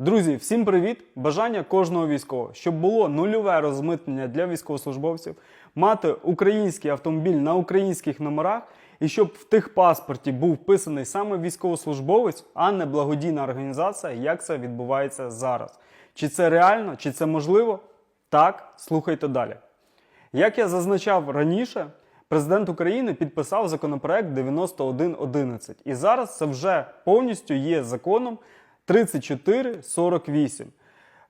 Друзі, всім привіт! Бажання кожного військового, щоб було нульове розмитнення для військовослужбовців, мати український автомобіль на українських номерах, і щоб в тих паспорті був вписаний саме військовослужбовець, а не благодійна організація, як це відбувається зараз. Чи це реально, чи це можливо? Так, слухайте далі. Як я зазначав раніше, президент України підписав законопроект 9111. І зараз це вже повністю є законом 3448.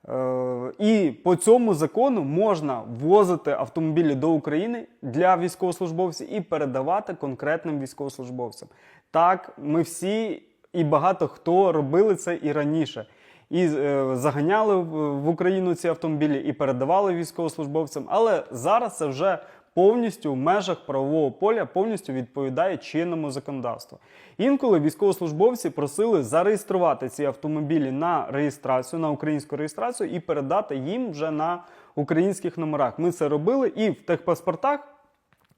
Е, І по цьому закону можна ввозити автомобілі до України для військовослужбовців і передавати конкретним військовослужбовцям. Так, ми всі і багато хто робили це і раніше. І е, заганяли в в Україну ці автомобілі і передавали військовослужбовцям. Але зараз це вже повністю в межах правового поля повністю відповідає чинному законодавству. Інколи військовослужбовці просили зареєструвати ці автомобілі на реєстрацію, на українську реєстрацію і передати їм вже на українських номерах. Ми це робили і в техпаспортах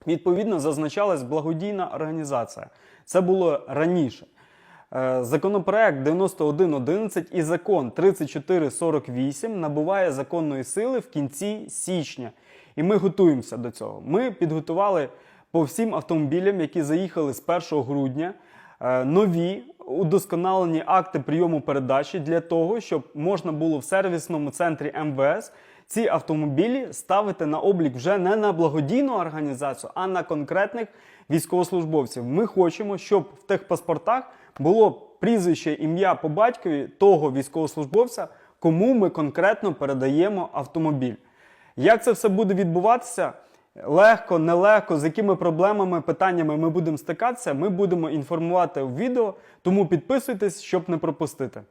відповідно зазначалась благодійна організація. Це було раніше. Е, Законопроект 9111 і закон 3448 набуває законної сили в кінці січня. І ми готуємося до цього. Ми підготували по всім автомобілям, які заїхали з 1 грудня, е, нові удосконалені акти прийому передачі для того, щоб можна було в сервісному центрі МВС ці автомобілі ставити на облік вже не на благодійну організацію, а на конкретних військовослужбовців. Ми хочемо, щоб в тих паспортах було прізвище, ім'я по батькові того військовослужбовця, кому ми конкретно передаємо автомобіль. Як це все буде відбуватися? Легко, нелегко, з якими проблемами, питаннями ми будемо стикатися, ми будемо інформувати в відео, тому підписуйтесь, щоб не пропустити.